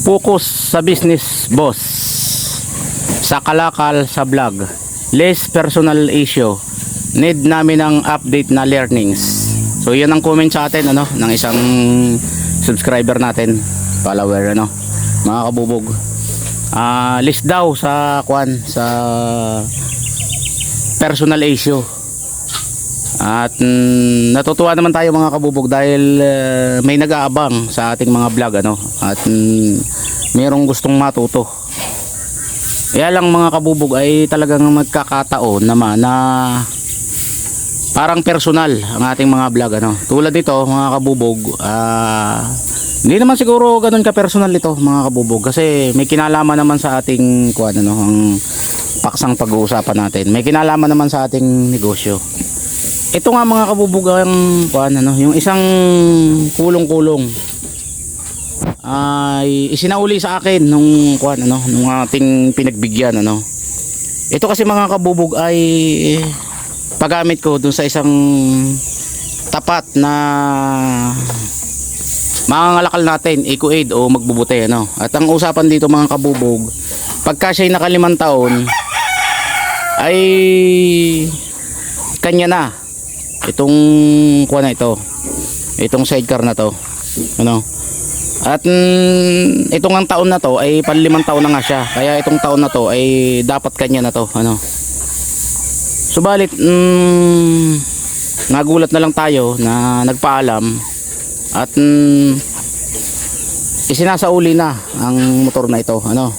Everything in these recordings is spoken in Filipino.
Focus sa business, boss. Sa kalakal sa vlog. Less personal issue. Need namin ng update na learnings. So yan ang comment sa atin ano ng isang subscriber natin, follower ano, mga kabubog. Ah, list daw sa kwan sa personal issue. At mm, natutuwa naman tayo mga kabubog dahil uh, may nag-aabang sa ating mga vlog ano at mm, mayroong gustong matuto. Kaya lang mga kabubog ay talagang magkakataon naman na parang personal ang ating mga vlog ano. Tulad nito mga kabubog, ah hindi naman siguro ganun ka personal ito mga kabubog kasi may kinalaman naman sa ating kuan ano ang paksang pag-uusapan natin. May kinalaman naman sa ating negosyo. Ito nga mga kabubog ang kuan ano, yung isang kulong-kulong ay isinauli sa akin nung kuan ano, nung ating pinagbigyan ano. Ito kasi mga kabubog ay paggamit ko dun sa isang tapat na mangangalakal natin, eco-aid o magbubuti ano. At ang usapan dito mga kabubog, pagka siya'y nakalimang taon ay kanya na itong kuha na ito. Itong sidecar na to. Ano? At mm, itong ang taon na to ay panlimang taon na nga siya. Kaya itong taon na to ay dapat kanya na to. Ano? Subalit mm, nagulat na lang tayo na nagpaalam at mm, isinasauli na ang motor na ito. Ano?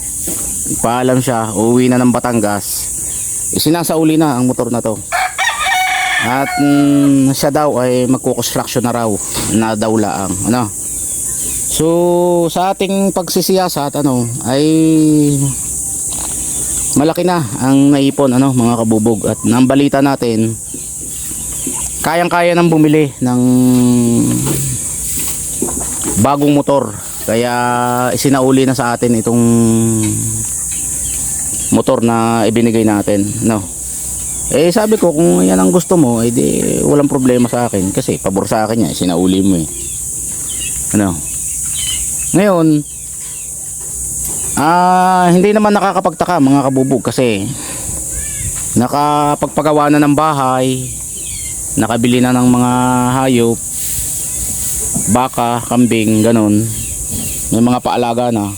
Nagpaalam siya uuwi na ng Batangas. Isinasauli na ang motor na to at mm, siya daw ay magkukonstruction na raw na daw laang ano. So sa ating pagsisiyasat ano ay malaki na ang naipon ano mga kabubog. At nang balita natin kayang kaya nang bumili ng bagong motor. Kaya isinauli na sa atin itong motor na ibinigay natin no eh sabi ko kung yan ang gusto mo eh di walang problema sa akin. Kasi pabor sa akin yan sinauli mo eh. Ano? Ngayon ah hindi naman nakakapagtaka mga kabubog kasi nakapagpagawa na ng bahay nakabili na ng mga hayop baka, kambing, ganon may mga paalaga na.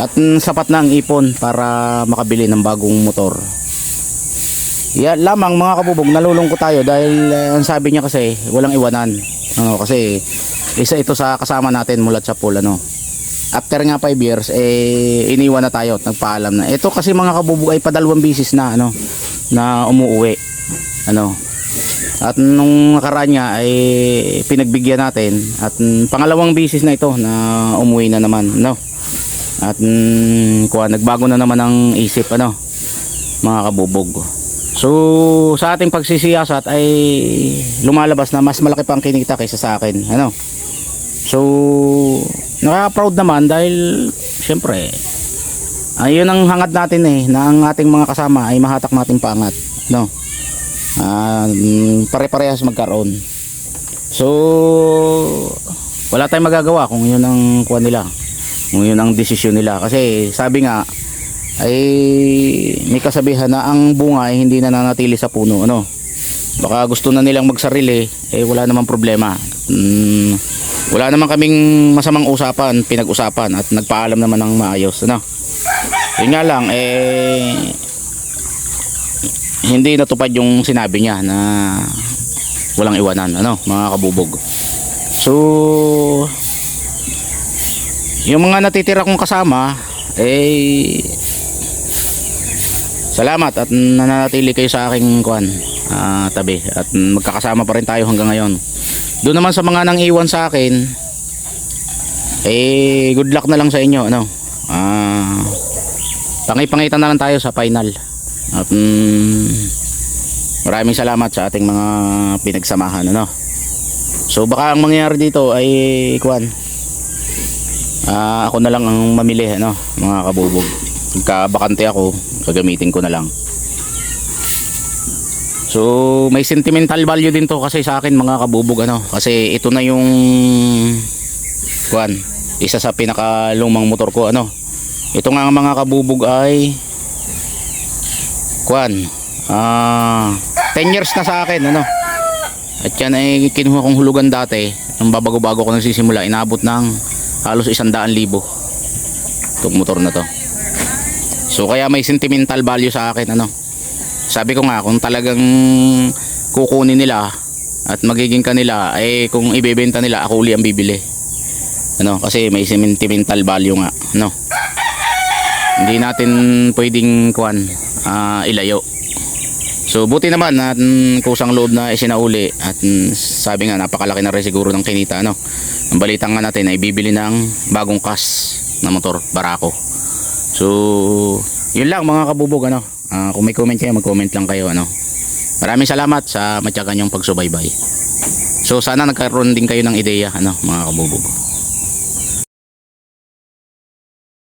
At mm, sapat na ang ipon para makabili ng bagong motor yan lamang mga kabubog nalulungkot tayo dahil eh, ang sabi niya kasi walang iwanan. Ano kasi isa ito sa kasama natin mula sa pool ano. After nga 5 years eh iniwan na tayo at nagpaalam na. Ito kasi mga kabubog ay padalawang bisis na ano na umuuwi ano. At nung nakaraan niya ay pinagbigyan natin at mm, pangalawang bisis na ito na umuwi na naman no at mm, kuha, nagbago na naman ang isip ano mga kabubog so sa ating pagsisiyasat ay lumalabas na mas malaki pang kinita kaysa sa akin ano? So nakaka-proud naman dahil syempre ayun ang hangad natin eh na ang ating mga kasama ay mahatak nating paangat no? Ah, mm, pare-parehas magkaroon. So wala tayong magagawa kung yun ang kuha nila kung yun ang desisyon nila. Kasi sabi nga ay may kasabihan na ang bunga ay hindi na nanatili sa puno ano? Baka gusto na nilang magsarili eh wala namang problema. Mm, wala naman kaming masamang usapan pinag-usapan at nagpaalam naman ng maayos ano? Yun nga lang eh hindi natupad yung sinabi niya na walang iwanan ano mga kabubog. So yung mga natitira kong kasama eh salamat at nananatili kayo sa aking kuan ah, tabi. At magkakasama pa rin tayo hanggang ngayon. Doon naman sa mga nang iwan sa akin eh good luck na lang sa inyo ano? Ah pangipangitan na lang tayo sa final. At mm, maraming salamat sa ating mga pinagsamahan ano? So baka ang mangyayari dito ay kuan Ah, ako na lang ang mamili ano, mga kabubog. Pagka bakante ako, gagamitin ko na lang. So, may sentimental value din to kasi sa akin mga kabubog ano, kasi ito na yung kuan, isa sa pinakalumang motor ko ano? Ito nga mga kabubog ay kuan ah 10 years na sa akin ano? At yan ay kinuha kong hulugan dati. Nung babago-bago ko nagsisimula inabot ng halos isandaan libo. Itong motor na to so kaya may sentimental value sa akin ano. Sabi ko nga kung talagang kukunin nila at magiging kanila ay kung ibebenta nila ako uli ang bibili. Ano kasi may sentimental value nga no hindi natin pwedeng kuan ah, ilayo. So buti naman at mm, kusang loob na isinauli at mm, sabi nga napakalaki na rin siguro ng kinita no ang balita nga natin ay bibili ng bagong kas na motor barako so yun lang mga kabubog ano? Ah, kung may comment kayo mag comment lang kayo ano? Maraming salamat sa matyagan yung pagsubaybay. So sana nagkaroon din kayo ng ideya ano mga kabubog